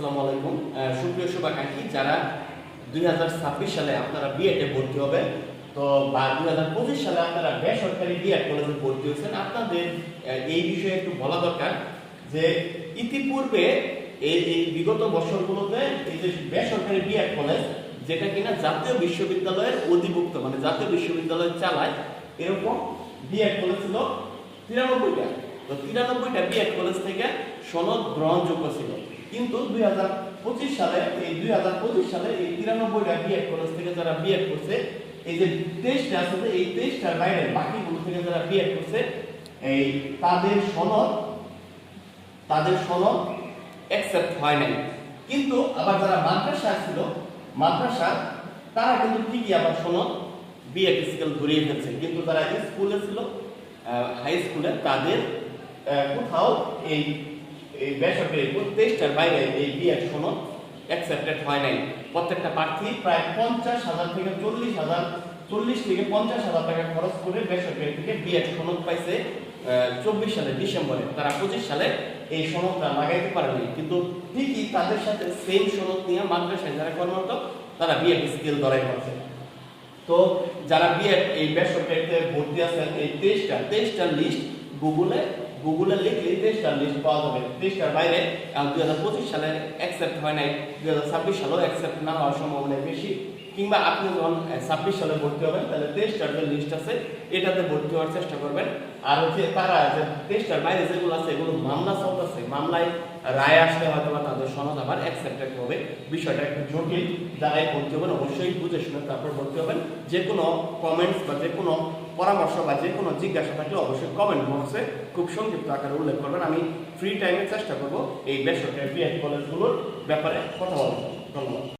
আসসালামু আলাইকুম। সুপ্রিয় শুভাকাঙ্ক্ষী, যারা দুই সালে আপনারা বিএডে ভর্তি হবেন, তো বা দুই সালে আপনারা বেসরকারি বিএড কলেজে ভর্তি হয়েছেন, আপনাদের এই বিষয়ে একটু বলা দরকার যে ইতিপূর্বে এই এই বিগত বছরগুলোতে এই যে বেসরকারি বিএড কলেজ, যেটা কিনা জাতীয় বিশ্ববিদ্যালয়ের অধিভুক্ত মানে জাতীয় বিশ্ববিদ্যালয় চালায়, এরকম বিএড কলেজ ছিল তিরানব্বইটা। তো তিরানব্বইটা বিএড কলেজ থেকে সনদ গ্রহণযোগ্য ছিল। কিন্তু দুই হাজার পঁচিশ সালে, এই দুই হাজার পঁচিশ সালে এই তিরানব্বইটা বিএড কলেজ থেকে যারা বিএড করছে, এই যে তেইশটা আছে এই তেইশটার বাইরে বাকিগুলো থেকে যারা বিএড করছে, এই তাদের সনদ তাদের সনদ অ্যাকসেপ্ট হয় নাই। কিন্তু আবার যারা মাদ্রাসা ছিল মাদ্রাসা তারা কিন্তু ঠিকই আবার সনদ বিএড স্কেল ধরিয়ে ফেলছে। কিন্তু যারা স্কুলে ছিল হাই স্কুলে তাদের কোথাও এই এই বেসরকারি তেইশটার বাইরে এই বিএড সনদ অ্যাকসেপ্টেড হয় নাই। প্রত্যেকটা প্রার্থী প্রায় পঞ্চাশ হাজার থেকে চল্লিশ হাজার, চল্লিশ থেকে পঞ্চাশ হাজার টাকা খরচ করে বেসরকারি থেকে বিএড সনদ পাইছে চব্বিশ সালে ডিসেম্বরে। তারা পঁচিশ সালে এই সনদটা লাগাইতে পারেনি। কিন্তু ঠিকই তাদের সাথে সেম সনদ নিয়ে মাদ্রাসায় যারা কর্মরত, তারা বিএড স্কিল ধরাই করছে তো যারা বিএড এই বেসরকারিতে ভর্তি আছেন, এই তেইশটা তেইশটার লিস্ট গুগলে গুগলে লিখলে তেইশটার লিস্ট পাওয়া যাবে। তেইশটার বাইরে দুই হাজার পঁচিশ সালে অ্যাকসেপ্ট হয় নাই। দুই হাজার ছাব্বিশ সালেও অ্যাকসেপ্ট না হওয়ার সম্ভাবনা বেশি। কিংবা আপনি যখন ছাব্বিশ সালে ভর্তি হবেন, তাহলে তেইশটার যে লিস্ট আছে। এটাতে ভর্তি হওয়ার চেষ্টা করবেন। আর হচ্ছে তারা যে তেইশটার বাইরে যেগুলো আছে, এগুলো মামলা চলতেছে, মামলায় রায় আসলে হয়তো বা তাদের সনদ আবার অ্যাকসেপ্টেড হবে। বিষয়টা একটু জটিল। যারাই ভর্তি হবেন অবশ্যই বুঝে শুনে তারপর ভর্তি হবেন যে কোনো কমেন্টস বা যে কোনো পরামর্শ বা যে কোনো জিজ্ঞাসা থাকলে অবশ্যই কমেন্ট বক্সে খুব সংক্ষিপ্ত আকারে উল্লেখ করবেন। আমি ফ্রি টাইমে চেষ্টা করব এই বেসরকারি বিএড কলেজগুলোর ব্যাপারে কথা বলতে ধন্যবাদ।